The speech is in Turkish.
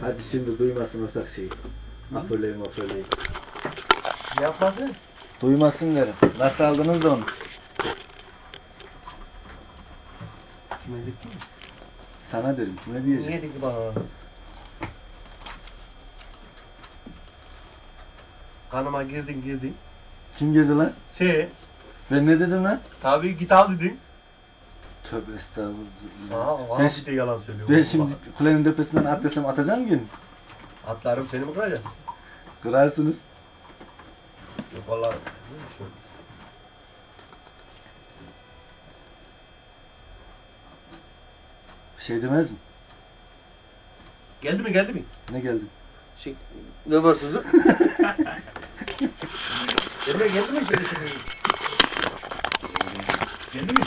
Hadi şimdi duymasın ortak şeyi. Apollo'yu Apollo'yu. Yapmasın. Duymasın derim. Nasıl aldınız da onu? Kime dedik ki? Sana derim. Kime diyeceğim? Niye dedik ki bana? Kanıma girdin girdin. Kim girdi lan? Se, Ben ne dedim lan? tabii git al dedin. Tövbe estağfurullah. Aa, ben, valla şi- bir de yalan söylüyor. ben Bak, şimdi kulenin tepesinden atlasam atacağım gün. Atlarım seni mi kıracağız? Kırarsınız. Yok valla. ne şey olmaz. Bir şey demez mi? Geldi mi geldi mi? Ne geldi? Şey, ne var sözü? geldi mi geldi mi? Geldi mi? Geldi mi?